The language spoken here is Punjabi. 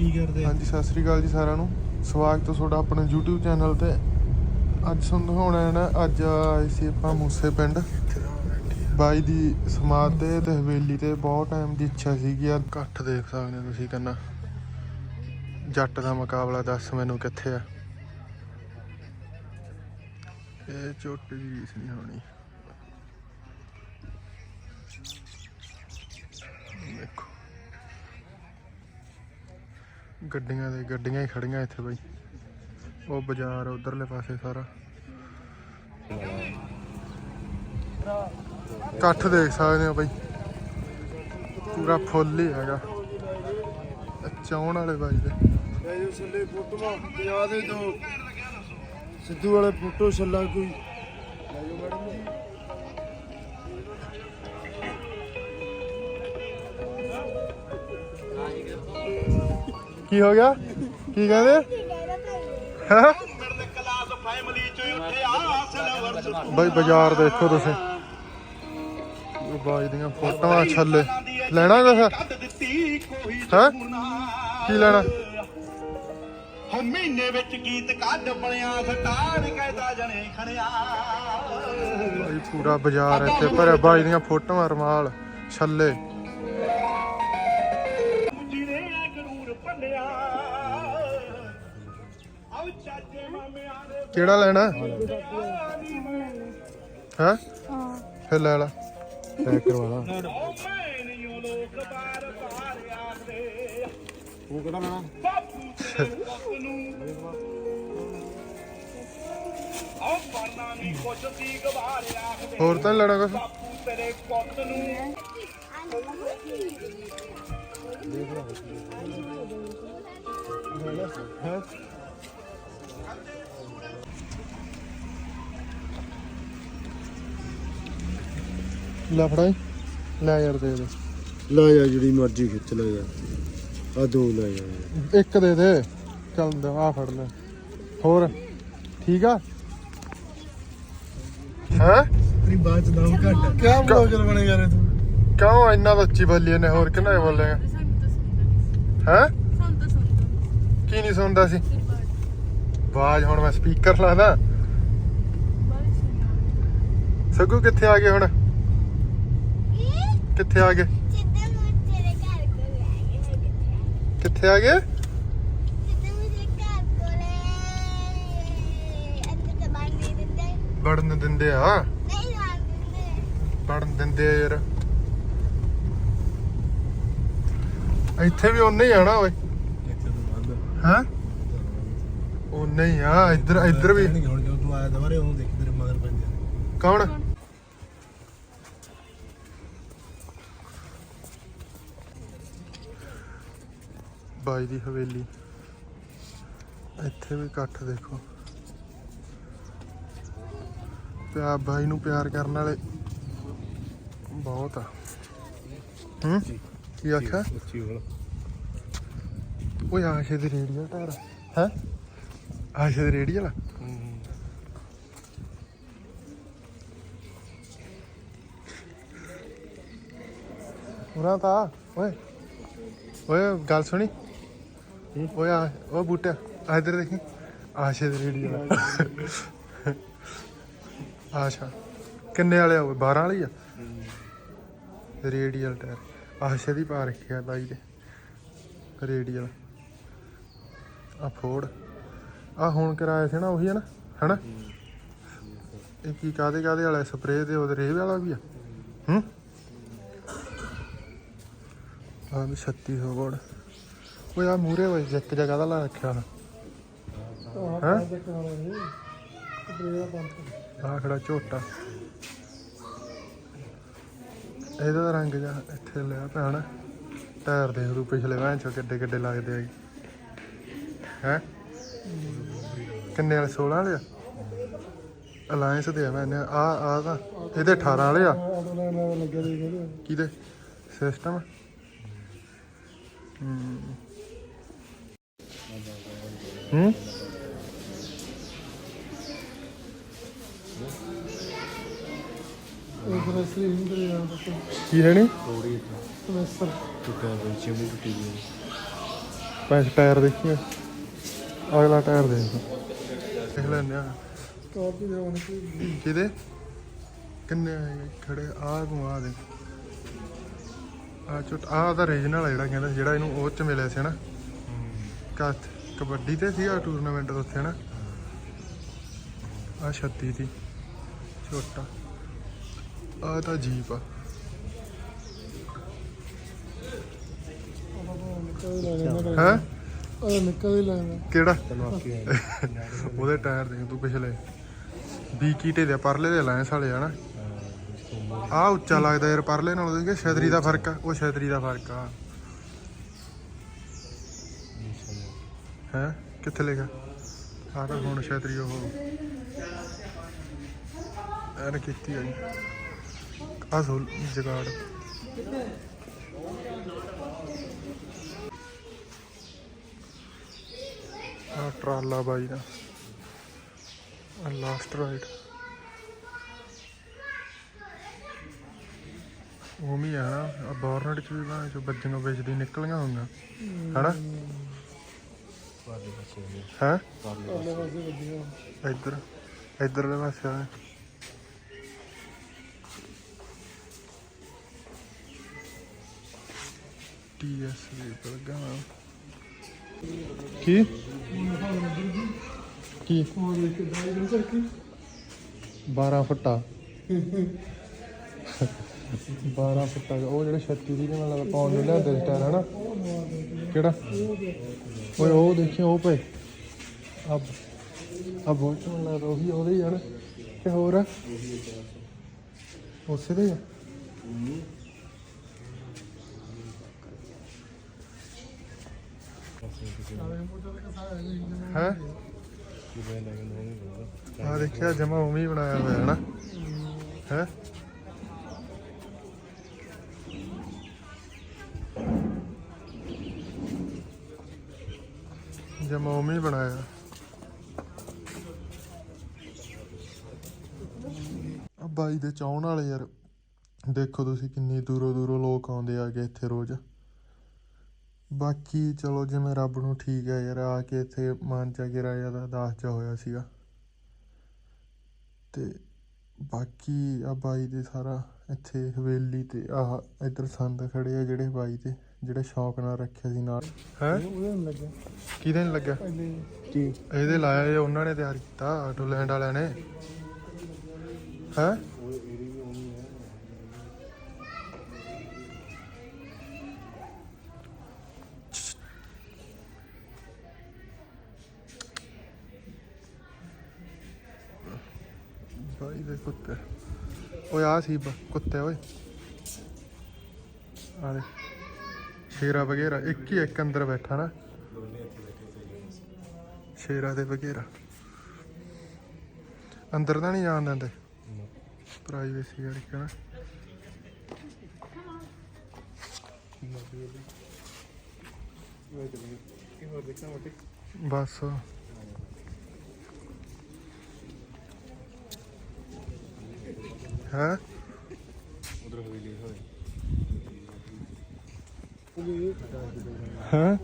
ਕੀ ਕਰਦੇ? ਹਾਂਜੀ, ਸਤਿ ਸ੍ਰੀ ਅਕਾਲ ਜੀ ਸਾਰਿਆਂ ਨੂੰ। ਸਵਾਗਤ ਹੈ ਤੁਹਾਡਾ ਆਪਣੇ YouTube ਚੈਨਲ ਤੇ। ਅੱਜ ਤੁਹਾਨੂੰ ਦਿਖਾਉਣਾ ਹੈ ਨਾ, ਅੱਜ ਆਏ ਸੀ ਆਪਾਂ ਮੂਸੇ ਪਿੰਡ। ਬਾਈ ਦੀ ਸਮਾਧ ਤੇ ਤੇ ਹਵੇਲੀ ਤੇ ਬਹੁਤ ਟਾਈਮ ਦੀ ਇੱਛਾ ਸੀਗੀ। ਯਾਰ ਇਕੱਠ ਦੇਖ ਸਕਦੇ ਹੋ ਤੁਸੀਂ ਕੰਨਾ ਜੱਟ ਦਾ ਮੁਕਾਬਲਾ ਦੱਸ ਮੈਨੂੰ ਕਿੱਥੇ ਆ। ਇਹ ਚੋਟੀ ਦੀ ਰੀਸ ਨਹੀਂ ਹੋਣੀ। ਦੇਖੋ। ਗੱਡੀਆਂ ਦੇ, ਗੱਡੀਆਂ ਹੀ ਖੜੀਆਂ ਇੱਥੇ ਬਾਈ। ਉਹ ਬਾਜ਼ਾਰ, ਉਧਰਲੇ ਪਾਸੇ ਸਾਰਾ। ਇਕੱਠ ਦੇਖ ਸਕਦੇ ਹੋ ਬਾਈ। ਪੂਰਾ ਫੁੱਲ ਹੀ ਹੈਗਾ। ਚਾਉਣ ਵਾਲੇ ਬਾਈ ਦੇ। ਲੈ ਛੱਲੇ ਫੋਟੋਆਂ ਪਿਆ ਦੇ ਦੋ। ਸਿੱਧੂ ਵਾਲੇ ਫੋਟੋ ਛੱਲਾ ਕੋਈ। ਲੈ ਮੈਡਮ ਕੀ ਹੋ ਗਿਆ? ਕੀ ਕਹਿੰਦੇ? ਹੈਂ? ਬਾਈ ਬਾਜ਼ਾਰ ਦੇਖੋ ਤੁਸੀਂ। ਉਹ ਬਾਈ ਦੀਆਂ ਫੋਟੋਆਂ ਛੱਲੇ। ਲੈਣਾ ਕੁਛ ਹੈ? ਕੀ ਲੈਣਾ? ਹੋ ਮਹੀਨੇ ਵਿੱਚ ਗੀਤ ਕੱਢ ਬਣਿਆ ਸਟਾਰ ਕਹਿਦਾ ਜਣੇ ਖੜਿਆ। ਬਾਈ ਪੂਰਾ ਬਾਜ਼ਾਰ ਇੱਥੇ ਭਰਿਆ। ਬਾਈ ਦੀਆਂ ਫੋਟੋਆਂ ਰਮਾਲ ਛੱਲੇ। ਕਿਹੜਾ ਲੈਣਾ? ਹੈ? ਫਿਰ ਲੈ ਲਾ। ਪੈਕ ਕਰਵਾ ਲਾ। ਉਹ ਮੈਂ ਨਹੀਂ ਉਹ ਲੋਕ ਬਾਰ ਬਾਰ ਆਖਦੇ ਉਹ ਕਿਹੜਾ ਲੈਣਾ? ਬਾਪੂ ਤੇਰੇ ਪੁੱਤ ਨੂੰ ਆਉ ਪਰਨਾ ਨਹੀਂ ਕੁਛ ਸੀ ਗਵਾਰ ਆਖਦੇ ਹੋਰ ਤਾਂ ਲੈਣਾ ਕੁਛ? ਪੁੱਤ ਨੂੰ ਹੈ? ਲੈ ਫੜਾਈ ਲੈ ਯਾਰ ਦੇ ਦੇ। ਲੈ ਜਾ ਜਿਹੜੀ ਮਰਜ਼ੀ ਖਿੱਚ ਲੈ ਜਾ। ਆ ਦੋ ਲੈ ਜਾ। ਇੱਕ ਦੇ ਦੇ। ਚੱਲ ਦੇ ਆ ਫੜ ਲੈ। ਹੋਰ ਠੀਕ ਆ? ਹੈ? ਤੇਰੀ ਬਾਤ ਦਮ ਘੱਟ। ਕਿਆ ਬਲੌਗਰ ਬਣੇਗਾ ਰੇ ਤੂੰ? ਕਿਉਂ ਇੰਨਾ ਉੱਚੀ ਬੋਲੀ ਨੇ ਹੋਰ ਕਿੰਨਾ ਬੋਲੇਗਾ? ਹੈ? ਕੀ ਨਹੀਂ ਸੁਣਦਾ ਸੀ? ਆਵਾਜ਼ ਹੁਣ ਮੈਂ ਸਪੀਕਰ ਲਾਦਾ ਸਗੂ ਕਿੱਥੇ ਆ ਗਏ ਹੁਣ? ਕਿੱਥੇ ਆ ਗਏ? ਸਿੱਧੇ ਮੂੰਹ ਤੇਰੇ ਘਰ ਕੋਲ ਆ ਗਏ ਕਿੱਥੇ? ਆ ਗਏ? ਸਿੱਧੇ ਮੂੰਹ ਤੇਰੇ ਘਰ ਕੋਲੇ ਅੰਦਰ ਤਾਂ ਬੰਦ ਨਹੀਂ ਦਿੰਦੇ। ਵੜਨ ਦਿੰਦੇ ਆ? ਨਹੀਂ ਦਿੰਦੇ। ਵੜਨ ਦਿੰਦੇ ਆ ਯਾਰ। ਇੱਥੇ ਵੀ ਉਹਨੇ ਹੀ ਆਣਾ ਓਏ। ਹਾਂ? ਉਹਨੇ ਹੀ ਆ। ਇੱਧਰ ਇੱਧਰ ਵੀ ਹੁਣ ਜਦੋਂ ਤੂੰ ਆਇਆ ਦਵਾਰੇ ਉਹਨੂੰ ਦੇਖ ਤੇਰੇ ਮਗਰ ਪੈਂਦੇ ਆ। ਕੌਣ? ਬਾਈ ਦੀ ਹਵੇਲੀ। ਇੱਥੇ ਵੀ ਇਕੱਠ ਦੇਖੋ। ਪਿਆ ਬਾਈ ਨੂੰ ਪਿਆਰ ਕਰਨ ਵਾਲੇ ਬਹੁਤ ਆ। ਹੂੰ? ਕੀ ਆਖਿਆ? ਓਏ ਆਸ਼ੇ ਦੀ ਰੇਡੀਅਲ ਟਾਇਰ ਹੈ? ਆਸ਼ੇ ਦੀ ਰੇਡੀਅਲ ਉਹਨਾਂ ਤਾਂ ਓਏ। ਓਏ ਗੱਲ ਸੁਣੀ? ਓਏ ਆ, ਉਹ ਬੂਟਾ ਆ ਇੱਧਰ ਦੇਖੀ। ਆਸ਼ੇ ਦੀ ਰੇਡੀਅਲ ਆਸ਼ਾ, ਕਿੰਨੇ ਵਾਲੇ ਆ 12 ਵਾਲੀ ਆ? Radial tyre. ਆਸ਼ੇ ਦੀ ਪਾ ਰੱਖਿਆ ਬਾਈ ਦੇ ਰੇਡੀਅਲ ਆ ਫੋੜ। ਆ ਹੁਣ ਕਰਾਇਆ ਸੀ ਨਾ, ਉਹੀ ਹੈ ਨਾ, ਹਨਾ? ਇਹ ਕੀ ਕਾਦੇ ਕਾਦੇ ਵਾਲਾ? ਸਪਰੇਅ ਤੇ ਉਹਦੇ ਰੇਹ ਵਾਲਾ ਵੀ ਆ। ਹੂੰ? ਆ ਵੀ 3600 ਬੋੜ ਓਏ ਆ ਮੂਰੇ ਓਏ ਇੱਕ ਜਗ੍ਹਾ ਦਾ ਲਾ ਰੱਖਿਆ ਹੈ? ਆ ਖੜਾ ਝੋਟਾ। ਇਹਦਾ ਤਾਂ ਰੰਗ ਜਾ ਇੱਥੇ ਲਿਆ ਪੈਣਾ ਟਾਇਰ ਦੇਖ ਰੂ ਪਿਛਲੇ ਵੈਂ ਚੋਂ ਕਿੱਡੇ ਕਿੱਡੇ ਲੱਗਦੇ ਆ ਹੈ? ਕਿੰਨੇ ਵਾਲੇ? 16 ਵਾਲੇ ਆ? ਅਲਾਈਅੰਸ ਦੇ ਆ ਮੈਨੇ ਆ ਆ ਤਾਂ ਇਹਦੇ 18 ਵਾਲੇ ਆ। ਕਿਹਦੇ? ਸਿਸਟਮ ਹੂੰ। ਹੂੰ? ਕੀ ਹੈ ਨੀ ਥੋੜੀ ਟੁੱਟਿਆ ਹੋਇਆ ਚਿਮਨੀ ਟੁੱਟੀ ਗਈ ਪੈਂਚ ਟਾਇਰ ਦੇਖੀਏ। ਅਗਲਾ ਟਾਇਰ ਦੇਖ। ਦੇਖ ਲੈਂਦੇ ਆ। ਕਿਹਦੇ? ਕਿੰਨੇ ਆਏ ਖੜੇ? ਆ ਨੂੰ ਆ ਦੇ ਆ ਚੁੱਟ ਆ ਦਾ ਰੀਜਨਲ ਜਿਹੜਾ ਕਹਿੰਦਾ ਜਿਹੜਾ ਇਹਨੂੰ ਉਹ ਚ ਮਿਲਿਆ ਸੀ ਨਾ ਕੱਥ ਕਬੱਡੀ ਤੇ ਸੀਗਾ ਟੂਰਨਾਮੈਂਟ ਉੱਥੇ ਨਾ ਆ 36 ਦੀ ਛੋਟਾ। ਆ ਤਾਂ ਜੀਪ ਆ। ਹੈ? ਉਹ ਨਿਕਲ ਹੀ ਲੈਣਾ। ਕਿਹੜਾ? ਉਹਦੇ ਟਾਇਰ ਦੇਖ ਤੂੰ ਪਿਛਲੇ। 20 ਕੀਟੇ ਦੇ ਪਰਲੇ ਦੇ ਲਾਏ ਸਾਲੇ ਹਨਾ? ਆ ਉੱਚਾ ਲੱਗਦਾ ਯਾਰ ਪਰਲੇ ਨਾਲੋਂ ਦੇਖ ਛਤਰੀ ਦਾ ਫ਼ਰਕ ਆ ਉਹ ਛਤਰੀ ਦਾ ਫ਼ਰਕ ਆ। ਹੈ? ਕਿੱਥੇ ਲਿਖਿਆ ਆ ਤਾਂ ਹੁਣ ਛਤਰੀ ਉਹ ਐਨ ਕੀਤੀ ਆ ਜੀ ਆ ਸੋ ਜਗਾੜ। ਆ ਟਰਾਲਾ ਬਾਈ ਦਾ। ਆ ਲਾਸਟ ਰਾਈਡ ਉਹ ਵੀ ਆ ਨਾ ਬੋਰਨਟ ਚ ਵੀ ਨਾ ਜੋ ਬੱਜੀਆਂ ਵੇਚਦੀ ਨਿਕਲੀਆਂ ਹੋਈਆਂ। ਹਨਾ? ਹੈ? ਇੱਧਰ ਪਾਸੇ ਆ ਟੀਐਸ ਕੀ? ਕੀ? 12 ਫੁੱਟਾ। 12 ਫੁੱਟਾ ਉਹ ਜਿਹੜੇ 36 ਦੀ ਨਾਲ ਲੱਗਦਾ ਪਾਉਣ ਨੂੰ ਲਿਆਂਦੇ ਸੀ ਟਾਇਰ, ਹਨਾ? ਕਿਹੜਾ? ਓਏ, ਉਹ ਦੇਖੀ, ਉਹ ਪਏ ਅਬ ਅਬ ਉਹ ਤੋਂ ਲੱਗਦਾ ਉਹੀ, ਉਹਦੇ ਹੀ ਆ ਨਾ। ਕਿ ਹੋਰ? ਆ ਉਸੇ ਦੇ ਹੀ ਆ? ਹੈ? ਆ ਦੇਖਿਆ, ਜਮਾ ਉਵੇਂ ਹੀ ਬਣਾਇਆ ਹੋਇਆ ਹੈ ਨਾ ਹੈ? ਜਮਾ ਉਵੇਂ ਹੀ ਬਣਾਇਆ। ਆ ਬਾਈ ਦੇ ਚਾਹਣ ਵਾਲੇ ਯਾਰ, ਦੇਖੋ ਤੁਸੀਂ ਕਿੰਨੀ ਦੂਰੋਂ ਦੂਰੋਂ ਲੋਕ ਆਉਂਦੇ ਆਗੇ ਇੱਥੇ ਰੋਜ਼। ਬਾਕੀ ਚਲੋ ਜਿਵੇਂ ਰੱਬ ਨੂੰ ਠੀਕ ਹੈ ਯਾਰ, ਆ ਕੇ ਇੱਥੇ ਮਨ ਚਾ ਗਿਰਾਇਆ ਦਾ ਦਾਸ ਜਾ ਹੋਇਆ ਸੀਗਾ। ਤੇ ਬਾਕੀ ਆ ਬਾਈ ਦੇ ਸਾਰਾ ਇੱਥੇ ਹਵੇਲੀ ਤੇ ਆਹ ਇੱਧਰ ਸੰਦ ਖੜੇ ਆ ਜਿਹੜੇ ਬਾਈ ਤੇ ਜਿਹੜੇ ਸ਼ੌਕ ਨਾਲ ਰੱਖਿਆ ਸੀ ਨਾਲ। ਹੈ? ਉਹਦੇ ਨੂੰ ਲੱਗਿਆ ਕਿਹਦੇ ਨੇ ਕੀ? ਇਹਦੇ ਲਾਇਆ ਇਹ ਉਹਨਾਂ ਨੇ ਤਿਆਰ ਕੀਤਾ? ਆਟੋਲੈਂਡ ਵਾਲਿਆਂ ਨੇ? ਹੈ? ਬਾਈ ਦੇ ਕੁੱਤੇ। ਓਏ ਆ ਸੀ ਕੁੱਤੇ ਓਏ। ਆ ਦੇ ਸ਼ੇਰਾ ਵਗੈਰਾ, ਇੱਕ ਹੀ ਇੱਕ ਅੰਦਰ ਬੈਠਾ ਨਾ। ਸ਼ੇਰਾ ਦੇ ਵਗੈਰਾ। ਅੰਦਰ ਤਾਂ ਨਹੀਂ ਜਾਣ ਦਿੰਦੇ। ਪ੍ਰਾਈਵੇਸੀ ਕਰਕੇ ਨਾ। ਬਸ। ਹੈ? ਹੈ?